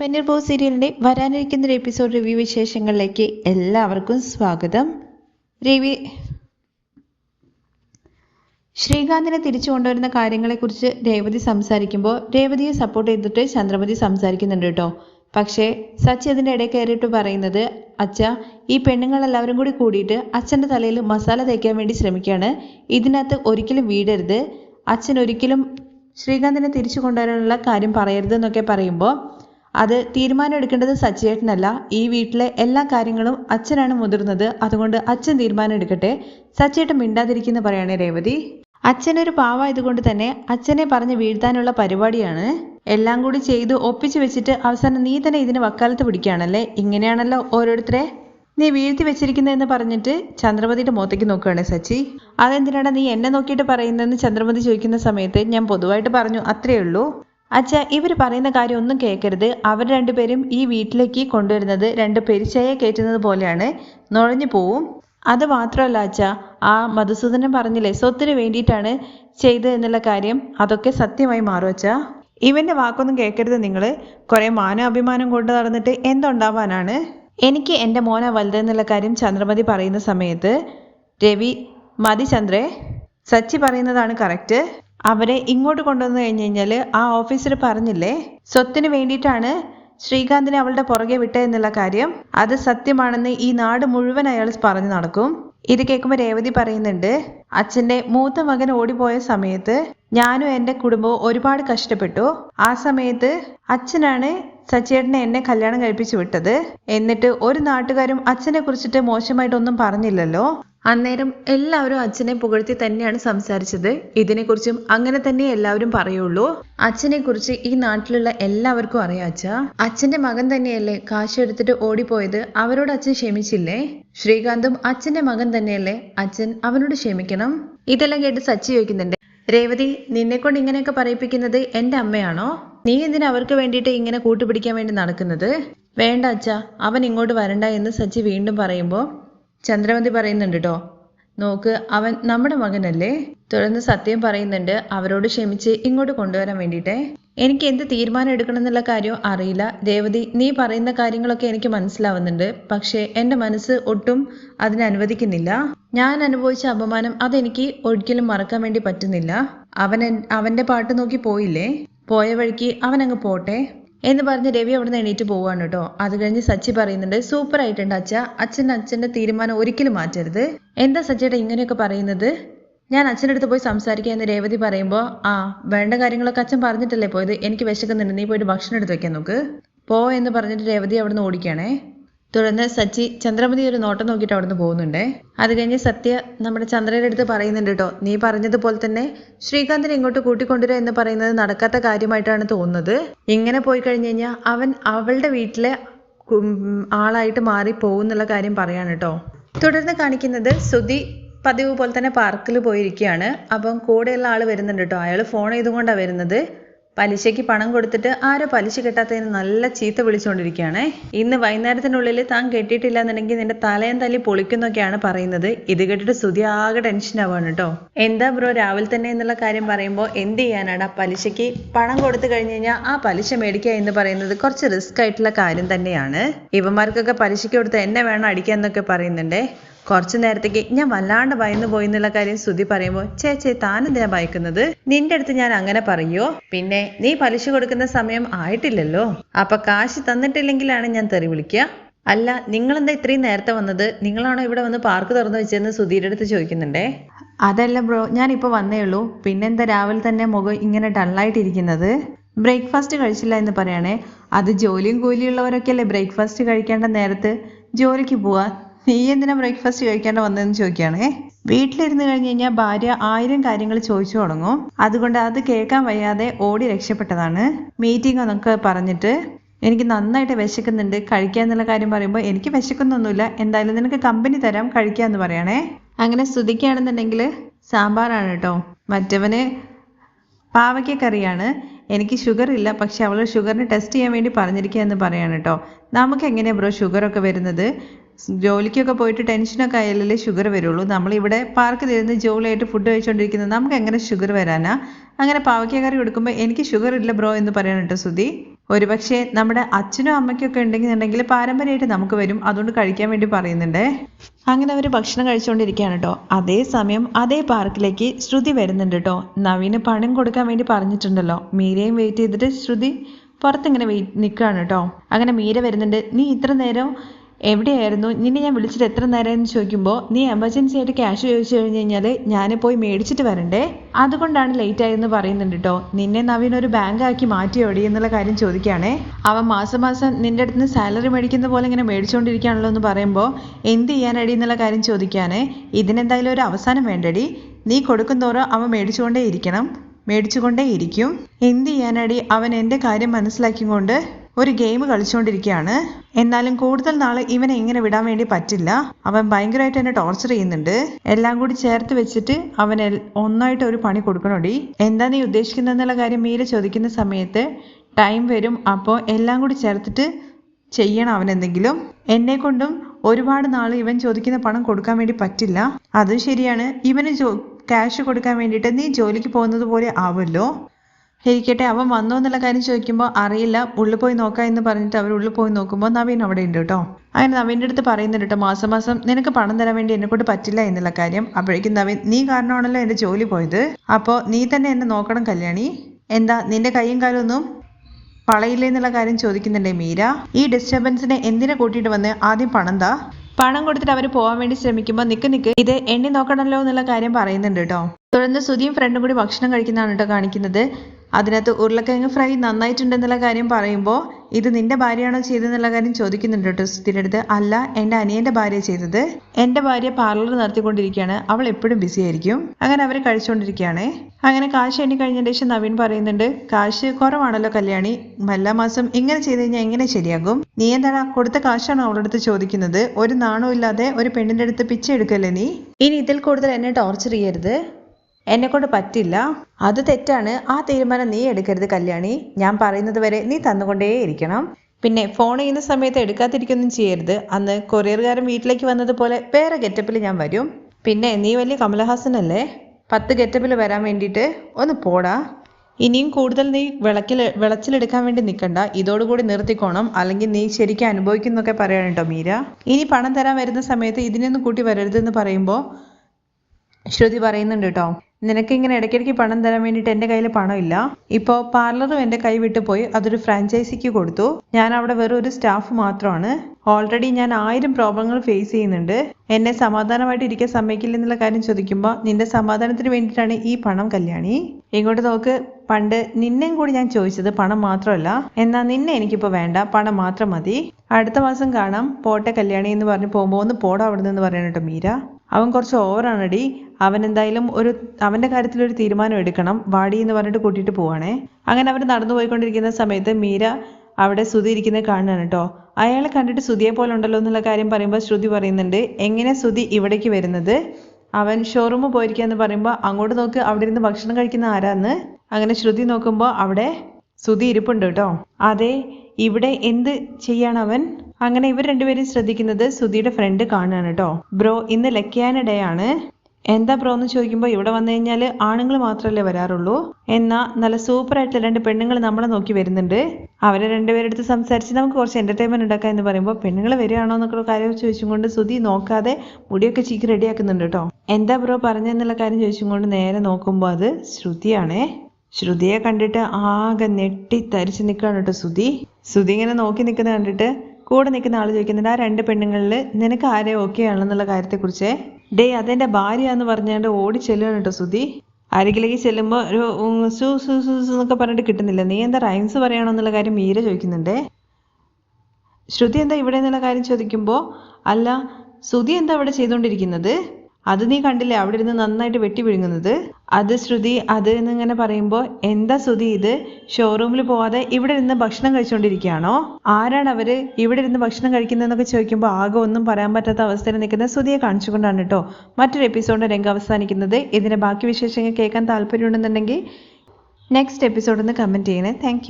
പന്നീർ ബോ സീരിയലിന്റെ വരാനിരിക്കുന്ന ഒരു എപ്പിസോഡ് റിവ്യൂ വിശേഷങ്ങളിലേക്ക് എല്ലാവർക്കും സ്വാഗതം. രവി ശ്രീകാന്തിനെ തിരിച്ചു കൊണ്ടുവരുന്ന കാര്യങ്ങളെക്കുറിച്ച് രേവതി സംസാരിക്കുമ്പോൾ രേവതിയെ സപ്പോർട്ട് ചെയ്തിട്ട് ചന്ദ്രമതി സംസാരിക്കുന്നുണ്ട് കേട്ടോ. പക്ഷേ സച്ചി അതിന്റെ ഇടയിൽ കയറിയിട്ട് പറയുന്നത് അച്ഛ ഈ പെണ്ണുങ്ങളെല്ലാവരും കൂടി കൂടിയിട്ട് അച്ഛന്റെ തലയിൽ മസാല തേക്കാൻ വേണ്ടി ശ്രമിക്കുകയാണ്. ഇതിനകത്ത് ഒരിക്കലും വീടരുത് അച്ഛൻ ഒരിക്കലും ശ്രീകാന്തിനെ തിരിച്ചു കൊണ്ടുവരാനുള്ള കാര്യം പറയരുതെന്നൊക്കെ പറയുമ്പോൾ അത് തീരുമാനമെടുക്കേണ്ടത് സച്ചിയേട്ടനല്ല. ഈ വീട്ടിലെ എല്ലാ കാര്യങ്ങളും അച്ഛനാണ് മുതിർന്നത്. അതുകൊണ്ട് അച്ഛൻ തീരുമാനമെടുക്കട്ടെ സച്ചിയേട്ടൻ മിണ്ടാതിരിക്കുന്ന പറയാണ് രേവതി. അച്ഛനൊരു പാവായതുകൊണ്ട് തന്നെ അച്ഛനെ പറഞ്ഞ് വീഴ്ത്താനുള്ള പരിപാടിയാണ്. എല്ലാം കൂടി ചെയ്ത് ഒപ്പിച്ചു വെച്ചിട്ട് അവസാനം നീ തന്നെ ഇതിന് വക്കാലത്ത് പിടിക്കുകയാണല്ലേ? ഇങ്ങനെയാണല്ലോ ഓരോരുത്തരെ നീ വീഴ്ത്തി വെച്ചിരിക്കുന്നതെന്ന് പറഞ്ഞിട്ട് ചന്ദ്രമതിയുടെ മുഖത്തേക്ക് നോക്കുകയാണ് സച്ചി. അതെന്തിനാണ് നീ എന്നെ നോക്കിയിട്ട് പറയുന്നതെന്ന് ചന്ദ്രമതി ചോദിക്കുന്ന സമയത്ത് ഞാൻ പൊതുവായിട്ട് പറഞ്ഞു അത്രയേ ഉള്ളൂ. അച്ഛ ഇവർ പറയുന്ന കാര്യം ഒന്നും കേൾക്കരുത്. അവർ രണ്ടുപേരും ഈ വീട്ടിലേക്ക് കൊണ്ടുവരുന്നത് രണ്ട് പെരിച്ചയെ കയറ്റുന്നത് പോലെയാണ്. നുഴഞ്ഞു പോവും. അത് മാത്രമല്ല അച്ഛ ആ മധുസൂദനൻ പറഞ്ഞില്ലേ സ്വത്തിന് വേണ്ടിയിട്ടാണ് ചെയ്തത് എന്നുള്ള കാര്യം. അതൊക്കെ സത്യമായി മാറും അച്ഛ. ഇവന്റെ വാക്കൊന്നും കേൾക്കരുത് നിങ്ങൾ കുറേ മാനം അഭിമാനം കൊണ്ട് നടന്നിട്ട് എന്തുണ്ടാവാനാണ്? എനിക്ക് എന്റെ മോന വലുതെന്നുള്ള കാര്യം ചന്ദ്രമതി പറയുന്ന സമയത്ത് രവി മതി ചന്ദ്രേ. സച്ചി പറയുന്നതാണ് കറക്റ്റ്. അവരെ ഇങ്ങോട്ട് കൊണ്ടുവന്നു കഴിഞ്ഞു കഴിഞ്ഞാൽ ആ ഓഫീസർ പറഞ്ഞില്ലേ സ്വത്തിന് വേണ്ടിയിട്ടാണ് ശ്രീകാന്തിനെ അവളുടെ പുറകെ വിട്ട എന്നുള്ള കാര്യം. അത് സത്യമാണെന്ന് ഈ നാട് മുഴുവൻ അയാൾ പറഞ്ഞു നടക്കും. ഇത് കേൾക്കുമ്പോൾ രേവതി പറയുന്നുണ്ട് അച്ഛന്റെ മൂത്ത മകൻ ഓടിപ്പോയ സമയത്ത് ഞാനും എന്റെ കുടുംബവും ഒരുപാട് കഷ്ടപ്പെട്ടു. ആ സമയത്ത് അച്ഛനാണ് സച്ചേട്ടനെ എന്നെ കല്യാണം കഴിപ്പിച്ചു വിട്ടത്. എന്നിട്ട് ഒരു നാട്ടുകാരും അച്ഛനെ കുറിച്ചിട്ട് മോശമായിട്ടൊന്നും പറഞ്ഞില്ലല്ലോ. അന്നേരം എല്ലാവരും അച്ഛനെ പുകഴ്ത്തി തന്നെയാണ് സംസാരിച്ചത്. ഇതിനെക്കുറിച്ചും അങ്ങനെ തന്നെ എല്ലാവരും പറയുള്ളൂ. അച്ഛനെ കുറിച്ച് ഈ നാട്ടിലുള്ള എല്ലാവർക്കും അറിയാം അച്ഛ. അച്ഛന്റെ മകൻ തന്നെയല്ലേ കാശ് എടുത്തിട്ട് ഓടിപ്പോയത്? അവരോട് അച്ഛൻ ക്ഷമിച്ചില്ലേ? ശ്രീകാന്തും അച്ഛന്റെ മകൻ തന്നെയല്ലേ അച്ഛൻ അവനോട് ക്ഷമിക്കണം? ഇതെല്ലാം കേട്ട് സച്ചി ചോദിക്കുന്നുണ്ട്. രേവതി നിന്നെ കൊണ്ട് ഇങ്ങനെയൊക്കെ പറയിപ്പിക്കുന്നത് എന്റെ അമ്മയാണോ? നീ എന്തിനാ അവർക്ക് വേണ്ടിയിട്ട് ഇങ്ങനെ കൂട്ടുപിടിക്കാൻ വേണ്ടി നടക്കുന്നത്? വേണ്ട അച്ഛ അവൻ ഇങ്ങോട്ട് വരണ്ട എന്ന് സച്ചി വീണ്ടും പറയുമ്പോൾ ചന്ദ്രമതി പറയുന്നുണ്ട് കേട്ടോ നോക്ക് അവൻ നമ്മുടെ മകനല്ലേ? തുടർന്ന് സത്യം പറയുന്നുണ്ട് അവരോട് ക്ഷമിച്ച് ഇങ്ങോട്ട് കൊണ്ടുവരാൻ വേണ്ടിയിട്ടേ. എനിക്ക് എന്ത് തീരുമാനം എടുക്കണം എന്നുള്ള കാര്യം അറിയില്ല. രേവതി നീ പറയുന്ന കാര്യങ്ങളൊക്കെ എനിക്ക് മനസ്സിലാവുന്നുണ്ട്. പക്ഷേ എന്റെ മനസ്സ് ഒട്ടും അതിനെ അനുവദിക്കുന്നില്ല. ഞാൻ അനുഭവിച്ച അപമാനം അതെനിക്ക് ഒരിക്കലും മറക്കാൻ വേണ്ടി പറ്റുന്നില്ല. അവൻ അവന്റെ പാട്ട് നോക്കി പോയില്ലേ? പോയ വഴിക്ക് അവൻ അങ്ങ് പോട്ടെ. എന്ന് പറഞ്ഞ് രവി അവിടെ നിന്ന് എണീറ്റ് പോവാണ് കേട്ടോ. അത് കഴിഞ്ഞ് സച്ചി പറയുന്നുണ്ട് സൂപ്പർ ആയിട്ടുണ്ട് അച്ഛ. അച്ഛൻ അച്ഛന്റെ തീരുമാനം ഒരിക്കലും മാറ്റരുത്. എന്താ സച്ചിയുടെ ഇങ്ങനെയൊക്കെ പറയുന്നത്? ഞാൻ അച്ഛന്റെ അടുത്ത് പോയി സംസാരിക്കുക എന്ന് രേവതി പറയുമ്പോൾ ആ വേണ്ട കാര്യങ്ങളൊക്കെ അച്ഛൻ പറഞ്ഞിട്ടല്ലേ പോയത്? എനിക്ക് വിശക്കുന്നുണ്ട്. നീ പോയിട്ട് ഭക്ഷണം എടുത്ത് വെക്കാൻ നോക്ക്. പോ എന്ന് പറഞ്ഞിട്ട് രേവതി അവിടെ നിന്ന് ഓടിക്കുകയാണേ. തുടർന്ന് സച്ചി ചന്ദ്രമതി ഒരു നോട്ടം നോക്കിയിട്ട് അവിടുന്ന് പോകുന്നുണ്ട്. അത് കഴിഞ്ഞ് സത്യ നമ്മുടെ ചന്ദ്രയുടെ അടുത്ത് പറയുന്നുണ്ട് കേട്ടോ. നീ പറഞ്ഞതുപോലെ തന്നെ ശ്രീകാന്തിനെ ഇങ്ങോട്ട് കൂട്ടിക്കൊണ്ടുവരിക എന്ന് പറയുന്നത് നടക്കാത്ത കാര്യമായിട്ടാണ് തോന്നുന്നത്. ഇങ്ങനെ പോയി കഴിഞ്ഞ് കഴിഞ്ഞാൽ അവൻ അവളുടെ വീട്ടിലെ ആളായിട്ട് മാറി പോകുന്നുള്ള കാര്യം പറയാണ് കേട്ടോ. തുടർന്ന് കാണിക്കുന്നത് സുധി പതിവ് പോലെ തന്നെ പാർക്കിൽ പോയിരിക്കുകയാണ്. അപ്പം കൂടെയുള്ള ആൾ വരുന്നുണ്ട് കേട്ടോ. അയാൾ ഫോൺ ചെയ്തുകൊണ്ടാണ് വരുന്നത്. പലിശയ്ക്ക് പണം കൊടുത്തിട്ട് ആരോ പലിശ കെട്ടാത്തതിന് നല്ല ചീത്ത വിളിച്ചുകൊണ്ടിരിക്കുകയാണ് ഇന്ന് വൈകുന്നേരത്തിനുള്ളിൽ താൻ കെട്ടിയിട്ടില്ല എന്നുണ്ടെങ്കിൽ നിന്റെ തലയും തല്ലി പൊളിക്കുന്നൊക്കെയാണ് പറയുന്നത്. ഇത് കേട്ടിട്ട് സ്തുതി ആകെ ടെൻഷൻ ആവാണ് കേട്ടോ. എന്താ ബ്രോ രാവിലെ തന്നെ എന്നുള്ള കാര്യം പറയുമ്പോൾ എന്ത് ചെയ്യാനാടാ? പലിശയ്ക്ക് പണം കൊടുത്തു കഴിഞ്ഞ് കഴിഞ്ഞാൽ ആ പലിശ മേടിക്കുക എന്ന് പറയുന്നത് കുറച്ച് റിസ്ക് ആയിട്ടുള്ള കാര്യം തന്നെയാണ്. ഇവന്മാർക്കൊക്കെ പലിശയ്ക്ക് കൊടുത്ത് എന്നെ വേണം അടിക്കാൻ എന്നൊക്കെ പറയുന്നുണ്ട്. കുറച്ചു നേരത്തേക്ക് ഞാൻ വല്ലാണ്ട് ഭയന്നു പോയി എന്നുള്ള കാര്യം ശ്രുതി പറയുമ്പോൾ ചേച്ചേ താനെന്തിനാ ഭയക്കുന്നത്? നിന്റെ അടുത്ത് ഞാൻ അങ്ങനെ പറയോ? പിന്നെ നീ പലിശ കൊടുക്കുന്ന സമയം ആയിട്ടില്ലല്ലോ. അപ്പൊ കാശ് തന്നിട്ടില്ലെങ്കിലാണ് ഞാൻ തെറി വിളിക്കുക അല്ല നിങ്ങളെന്താ ഇത്രയും നേരത്തെ വന്നത്? നിങ്ങളാണോ ഇവിടെ വന്ന് പാർക്ക് തുറന്നു വെച്ചതെന്ന് സുധീരുടെ അടുത്ത് ചോദിക്കുന്നുണ്ടേ? അതല്ല ബ്രോ ഞാൻ ഇപ്പൊ വന്നേ ഉള്ളൂ. പിന്നെന്താ രാവിലെ തന്നെ മുഖം ഇങ്ങനെ ഡള്ളായിട്ടിരിക്കുന്നത്? ബ്രേക്ക്ഫാസ്റ്റ് കഴിച്ചില്ല എന്ന് പറയണേ. അത് ജോലിയും കൂലിയുള്ളവരൊക്കെ അല്ലേ ബ്രേക്ക്ഫാസ്റ്റ് കഴിക്കേണ്ട നേരത്ത്? ജോലിക്ക് പോവാ. നീ എന്തിനാ ബ്രേക്ക്ഫാസ്റ്റ് കഴിക്കാണ്ട് വന്നതെന്ന് ചോദിക്കുകയാണേ. വീട്ടിലിരുന്ന് കഴിഞ്ഞ് കഴിഞ്ഞാൽ ഭാര്യ ആയിരം കാര്യങ്ങൾ ചോദിച്ചു തുടങ്ങും. അതുകൊണ്ട് അത് കേൾക്കാൻ വയ്യാതെ ഓടി രക്ഷപ്പെട്ടതാണ്. മീറ്റിംഗ് എന്നൊക്കെ പറഞ്ഞിട്ട് എനിക്ക് നന്നായിട്ട് വിശക്കുന്നുണ്ട്. കഴിക്കുക എന്നുള്ള കാര്യം പറയുമ്പോൾ എനിക്ക് വിശക്കുന്നൊന്നുമില്ല. എന്തായാലും നിനക്ക് കമ്പനി തരാം കഴിക്കുക എന്ന് പറയണേ. അങ്ങനെ സ്തുതിക്കുകയാണെന്നുണ്ടെങ്കിൽ സാമ്പാറാണ് കേട്ടോ. മറ്റവന് പാവയ്ക്കക്കറിയാണ് എനിക്ക് ഷുഗർ ഇല്ല പക്ഷെ അവൾ ഷുഗറിന് ടെസ്റ്റ് ചെയ്യാൻ വേണ്ടി പറഞ്ഞിരിക്കുക എന്ന് പറയാണ് കേട്ടോ. നമുക്ക് എങ്ങനെയാണ് ബ്രോ ഷുഗറൊക്കെ വരുന്നത്? ജോലിക്കൊക്കെ പോയിട്ട് ടെൻഷനൊക്കെ ആയാലല്ലേ ഷുഗർ വരുള്ളൂ. നമ്മളിവിടെ പാർക്കിൽ ഇരുന്ന് ജോലിയായിട്ട് ഫുഡ് കഴിച്ചുകൊണ്ടിരിക്കുന്നത് നമുക്ക് എങ്ങനെ ഷുഗർ വരാനാ? അങ്ങനെ പാവയ്ക്ക കറി കൊടുക്കുമ്പോൾ എനിക്ക് ഷുഗർ ഇല്ല ബ്രോ എന്ന് പറയണം കേട്ടോ സുധി. ഒരുപക്ഷെ നമ്മുടെ അച്ഛനും അമ്മയ്ക്കൊക്കെ ഉണ്ടെങ്കിൽ പാരമ്പര്യമായിട്ട് നമുക്ക് വരും. അതുകൊണ്ട് കഴിക്കാൻ വേണ്ടി പറയുന്നുണ്ടേ. അങ്ങനെ അവർ ഭക്ഷണം കഴിച്ചുകൊണ്ടിരിക്കുകയാണ് കേട്ടോ അതേസമയം അതേ പാർക്കിലേക്ക് ശ്രുതി വരുന്നുണ്ട് കേട്ടോ നവീന് പണം കൊടുക്കാൻ വേണ്ടി പറഞ്ഞിട്ടുണ്ടല്ലോ. മീരയും വെയിറ്റ് ചെയ്തിട്ട് ശ്രുതി പുറത്തിങ്ങനെ വെയിറ്റ് നിൽക്കുകയാണ് കേട്ടോ അങ്ങനെ മീര വരുന്നുണ്ട്. നീ ഇത്ര നേരം എവിടെയായിരുന്നു? നിന്നെ ഞാൻ വിളിച്ചിട്ട് എത്ര നേരം എന്ന് ചോദിക്കുമ്പോൾ നീ എമർജൻസി ആയിട്ട് ക്യാഷ് ചോദിച്ചു കഴിഞ്ഞ് കഴിഞ്ഞാൽ ഞാൻ പോയി മേടിച്ചിട്ട് വരണ്ടേ? അതുകൊണ്ടാണ് ലേറ്റ് ആയെന്ന് പറയുന്നുണ്ട് കേട്ടോ നിന്നെ നവീൻ ഒരു ബാങ്ക് ആക്കി മാറ്റി മാറ്റിയോടി എന്നുള്ള കാര്യം ചോദിക്കുകയാണേ. അവൻ മാസം മാസം നിന്റെ അടുത്ത് നിന്ന് സാലറി മേടിക്കുന്ന പോലെ ഇങ്ങനെ മേടിച്ചുകൊണ്ടിരിക്കുകയാണല്ലോ എന്ന് പറയുമ്പോൾ എന്ത് ചെയ്യാനടി? എന്നുള്ള കാര്യം ചോദിക്കാനേ ഇതിനെന്തായാലും ഒരു അവസാനം വേണ്ടടി. നീ കൊടുക്കും തോറും അവൻ മേടിച്ചുകൊണ്ടേ ഇരിക്കണം. മേടിച്ചുകൊണ്ടേ ഇരിക്കും. എന്ത് ചെയ്യാനടി? അവൻ എന്റെ കാര്യം മനസ്സിലാക്കിക്കൊണ്ട് ഒരു ഗെയിം കളിച്ചുകൊണ്ടിരിക്കുകയാണ് എന്നാലും കൂടുതൽ നാൾ ഇവനെ ഇങ്ങനെ വിടാൻ വേണ്ടി പറ്റില്ല. അവൻ ഭയങ്കരമായിട്ട് എന്നെ ടോർച്ചർ ചെയ്യുന്നുണ്ട്. എല്ലാം കൂടി ചേർത്ത് വെച്ചിട്ട് അവനെ ഒന്നായിട്ട് ഒരു പണി കൊടുക്കണോടി. എന്താ നീ ഉദ്ദേശിക്കുന്നതെന്നുള്ള കാര്യം മീര ചോദിക്കുന്ന സമയത്ത് ടൈം വരും. അപ്പോൾ എല്ലാം കൂടി ചേർത്തിട്ട് ചെയ്യണം അവൻ എന്തെങ്കിലും എന്നെ കൊണ്ടും ഒരുപാട് നാൾ ഇവൻ ചോദിക്കുന്ന പണം കൊടുക്കാൻ വേണ്ടി പറ്റില്ല. അതും ശരിയാണ്. ഇവന് ക്യാഷ് കൊടുക്കാൻ വേണ്ടിയിട്ട് നീ ജോലിക്ക് പോകുന്നത് പോലെ ആവുമല്ലോ. ഇരിക്കട്ടെ അവൻ വന്നോ എന്നുള്ള കാര്യം ചോദിക്കുമ്പോൾ അറിയില്ല. ഉള്ളിൽ പോയി നോക്കാം എന്ന് പറഞ്ഞിട്ട് അവർ ഉള്ളിൽ പോയി നോക്കുമ്പോൾ നവീൻ അവിടെ ഉണ്ട് കേട്ടോ. അങ്ങനെ നവീന്റെ അടുത്ത് പറയുന്നുണ്ട് കേട്ടോ മാസം മാസം നിനക്ക് പണം തരാൻ വേണ്ടി എന്നെ കൊണ്ട് പറ്റില്ല എന്നുള്ള കാര്യം. അപ്പോഴേക്കും നവീൻ നീ കാരണമാണല്ലോ എന്റെ ജോലി പോയത്. അപ്പോൾ നീ തന്നെ എന്നെ നോക്കണം കല്യാണി. എന്താ നിന്റെ കൈയും കാലൊന്നും ഒന്നും വളയില്ലേ എന്നുള്ള കാര്യം ചോദിക്കുന്നുണ്ടേ മീര? ഈ ഡിസ്റ്റർബൻസിനെ എന്തിനെ കൂട്ടിയിട്ട് വന്ന്? ആദ്യം പണം താ. പണം കൊടുത്തിട്ട് അവർ പോകാൻ വേണ്ടി ശ്രമിക്കുമ്പോൾ നിക്ക് നിക്ക് ഇത് എണ്ണി നോക്കണമല്ലോ എന്നുള്ള കാര്യം പറയുന്നുണ്ട് കേട്ടോ. തുടർന്ന് സുധിയും ഫ്രണ്ടും കൂടി ഭക്ഷണം കഴിക്കുന്നതാണ് കേട്ടോ കാണിക്കുന്നത്. അതിനകത്ത് ഉരുളക്കിഴങ്ങ് ഫ്രൈ നന്നായിട്ടുണ്ടെന്നുള്ള കാര്യം പറയുമ്പോൾ ഇത് നിന്റെ ഭാര്യയാണോ ചെയ്തതെന്നുള്ള കാര്യം ചോദിക്കുന്നുണ്ട് കേട്ടോ സുധിയുടെ അടുത്ത്. അല്ല എന്റെ അനിയന്റെ ഭാര്യ ചെയ്തത്. എന്റെ ഭാര്യ പാർലർ നടത്തിക്കൊണ്ടിരിക്കുകയാണ്. അവൾ എപ്പോഴും ബിസി ആയിരിക്കും. അങ്ങനെ അവർ കഴിച്ചുകൊണ്ടിരിക്കുകയാണ്. അങ്ങനെ കാശ് എണ്ണി കഴിഞ്ഞതിന് ശേഷം നവീൻ പറയുന്നുണ്ട് കാശ് കുറവാണല്ലോ കല്യാണി. എല്ലാ മാസം ഇങ്ങനെ ചെയ്ത് കഴിഞ്ഞാൽ എങ്ങനെ ശരിയാകും? നീ എന്താണ് കൊടുത്ത കാശാണ് അവളുടെ അടുത്ത് ചോദിക്കുന്നത്? ഒരു നാണവും ഇല്ലാതെ ഒരു പെണ്ണിന്റെ അടുത്ത് പിച്ചെടുക്കല്ലേ നീ? ഇനി ഇതിൽ കൂടുതൽ എന്നെ ടോർച്ചർ ചെയ്യരുത്. എന്നെ കൊണ്ട് പറ്റില്ല. അത് തെറ്റാണ്. ആ തീരുമാനം നീ എടുക്കരുത് കല്യാണി. ഞാൻ പറയുന്നത് വരെ നീ തന്നുകൊണ്ടേയിരിക്കണം. പിന്നെ ഫോൺ ചെയ്യുന്ന സമയത്ത് എടുക്കാതിരിക്കൊന്നും ചെയ്യരുത്. അന്ന് കൊറിയർകാരൻ വീട്ടിലേക്ക് വന്നതുപോലെ വേറെ ഗെറ്റപ്പിൽ ഞാൻ വരും. പിന്നെ നീ വലിയ കമലഹാസനല്ലേ? പത്ത് ഗെറ്റപ്പിൽ വരാൻ വേണ്ടിയിട്ട് ഒന്ന് പോടാ. ഇനിയും കൂടുതൽ നീ വിളക്കിൽ വിളച്ചിലെടുക്കാൻ വേണ്ടി നിൽക്കണ്ട. ഇതോടുകൂടി നിർത്തിക്കോണം. അല്ലെങ്കിൽ നീ ശരിക്കും അനുഭവിക്കുന്നൊക്കെ പറയണം കേട്ടോ മീര. ഇനി പണം തരാൻ വരുന്ന സമയത്ത് ഇതിനൊന്നും കൂട്ടി വരരുതെന്ന് പറയുമ്പോൾ ശ്രുതി പറയുന്നുണ്ട് കേട്ടോ നിനക്ക് ഇങ്ങനെ ഇടയ്ക്കിടയ്ക്ക് പണം തരാൻ വേണ്ടിയിട്ട് എന്റെ കയ്യിൽ പണമില്ല. ഇപ്പോൾ പാർലറും എന്റെ കൈ വിട്ടു പോയി അതൊരു ഫ്രാഞ്ചൈസിക്ക് കൊടുത്തു. ഞാൻ അവിടെ വെറും ഒരു സ്റ്റാഫ് മാത്രമാണ്. ഓൾറെഡി ഞാൻ ആയിരം പ്രോബ്ലങ്ങൾ ഫേസ് ചെയ്യുന്നുണ്ട്. എന്നെ സമാധാനമായിട്ട് ഇരിക്കാൻ സമ്മതിക്കില്ല എന്നുള്ള കാര്യം ചോദിക്കുമ്പോൾ നിന്റെ സമാധാനത്തിന് വേണ്ടിയിട്ടാണ് ഈ പണം കല്യാണി. ഇങ്ങോട്ട് നോക്ക് പണ്ട് നിന്നെയും കൂടി ഞാൻ ചോദിച്ചത് പണം മാത്രമല്ല. എന്നാൽ നിന്നെ എനിക്കിപ്പോൾ വേണ്ട പണം മാത്രം മതി. അടുത്ത മാസം കാണാം പോട്ടെ കല്യാണി എന്ന് പറഞ്ഞ് പോകുമ്പോൾ ഒന്ന് പോടാ അവിടെ നിന്ന് പറയണം കേട്ടോ മീര. അവൻ കുറച്ച് ഓവറാണടി അവൻ എന്തായാലും ഒരു അവന്റെ കാര്യത്തിൽ ഒരു തീരുമാനം എടുക്കണം. വാടി എന്ന് പറഞ്ഞിട്ട് കൂട്ടിയിട്ട് പോവാണേ. അങ്ങനെ അവർ നടന്നു പോയിക്കൊണ്ടിരിക്കുന്ന സമയത്ത് മീര അവിടെ ശ്രുതി ഇരിക്കുന്നത് കാണുകയാണ് കേട്ടോ. അയാളെ കണ്ടിട്ട് ശ്രുതിയെ പോലെ ഉണ്ടല്ലോ എന്നുള്ള കാര്യം പറയുമ്പോൾ ശ്രുതി പറയുന്നുണ്ട് എങ്ങനെ ശ്രുതി ഇവിടേക്ക് വരുന്നത്? അവൻ ഷോറൂമിൽ പോയിരിക്കാന്ന് പറയുമ്പോൾ അങ്ങോട്ട് നോക്ക് അവിടെ ഇരുന്ന് ഭക്ഷണം കഴിക്കുന്ന ആരാന്ന്? അങ്ങനെ ശ്രുതി നോക്കുമ്പോൾ അവിടെ ശ്രുതി ഇരിപ്പുണ്ട് കേട്ടോ. അതെ ഇവിടെ എന്ത് ചെയ്യാണ് അവൻ? അങ്ങനെ ഇവർ രണ്ടുപേരും ശ്രദ്ധിക്കുന്നത് സുധിയുടെ ഫ്രണ്ട് കാണുകയാണ് കേട്ടോ. ബ്രോ ഇന്ന് ലക്കിയാന ഡേ ആണ്. എന്താ ബ്രോ എന്ന് ചോദിക്കുമ്പോൾ ഇവിടെ വന്നു കഴിഞ്ഞാൽ ആണുങ്ങൾ മാത്രമല്ലേ വരാറുള്ളൂ? എന്നാൽ നല്ല സൂപ്പർ ആയിട്ടുള്ള രണ്ട് പെണ്ണുങ്ങൾ നമ്മളെ നോക്കി വരുന്നുണ്ട്. അവരെ രണ്ടുപേരുടെ അടുത്ത് സംസാരിച്ച് നമുക്ക് കുറച്ച് എന്റർടൈൻമെന്റ് ഉണ്ടാക്കാം എന്ന് പറയുമ്പോൾ പെണ്ണുങ്ങൾ വരികയാണോ എന്നൊക്കെ കാര്യം ചോദിച്ചും കൊണ്ട് സുതി നോക്കാതെ മുടിയൊക്കെ ചീക്ക് റെഡിയാക്കുന്നുണ്ട് കേട്ടോ. എന്താ ബ്രോ പറഞ്ഞെന്നുള്ള കാര്യം ചോദിച്ചും കൊണ്ട് നേരെ നോക്കുമ്പോൾ അത് ശ്രുതിയാണേ. ശ്രുതിയെ കണ്ടിട്ട് ആകെ നെട്ടി തരിച്ച് നിൽക്കുകയാണ് കേട്ടോ സുതി സുതി ഇങ്ങനെ നോക്കി നിൽക്കുന്നത് കണ്ടിട്ട് കൂടെ നിൽക്കുന്ന ആൾ ചോദിക്കുന്നുണ്ട് ആ രണ്ട് പെണ്ണുങ്ങളിൽ നിനക്ക് ആരെ ഓക്കെ ആണെന്നുള്ള കാര്യത്തെക്കുറിച്ച്? ഡേ അതെന്റെ ഭാര്യ എന്ന് പറഞ്ഞാണ്ട് ഓടി ചെല്ലുകയാണ് കേട്ടോ സുധി. അരികിലേക്ക് ചെല്ലുമ്പോൾ ഒരു സു സു സു എന്നൊക്കെ പറഞ്ഞിട്ട് കിട്ടുന്നില്ല. നീ എന്താ റൈംസ് പറയണോ എന്നുള്ള കാര്യം മീര ചോദിക്കുന്നുണ്ടേ. ശ്രുതി എന്താ ഇവിടെ എന്നുള്ള കാര്യം ചോദിക്കുമ്പോൾ അല്ല സുധി എന്താ ഇവിടെ ചെയ്തുകൊണ്ടിരിക്കുന്നത് അത് നീ കണ്ടില്ലേ? അവിടെ ഇരുന്ന് നന്നായിട്ട് വെട്ടി വിഴുങ്ങുന്നത്. അത് ശ്രുതി അത് എന്നിങ്ങനെ പറയുമ്പോൾ എന്താ ശ്രുതി ഇത്? ഷോറൂമിൽ പോവാതെ ഇവിടെ ഇരുന്ന് ഭക്ഷണം കഴിച്ചുകൊണ്ടിരിക്കുകയാണോ ആരാണ് അവർ ഇവിടെ ഇരുന്ന് ഭക്ഷണം കഴിക്കുന്നതെന്നൊക്കെ ചോദിക്കുമ്പോൾ ആകെ ഒന്നും പറയാൻ പറ്റാത്ത അവസ്ഥയിൽ നിൽക്കുന്ന ശ്രുതിയെ കാണിച്ചുകൊണ്ടാണ് കേട്ടോ മറ്റൊരു എപ്പിസോഡിന്റെ രംഗം അവസാനിക്കുന്നത്. ഇതിന്റെ ബാക്കി വിശേഷങ്ങൾ കേൾക്കാൻ താല്പര്യമുണ്ടെന്നുണ്ടെങ്കിൽ നെക്സ്റ്റ് എപ്പിസോഡ് ഒന്ന് കമന്റ് ചെയ്യണേ. താങ്ക്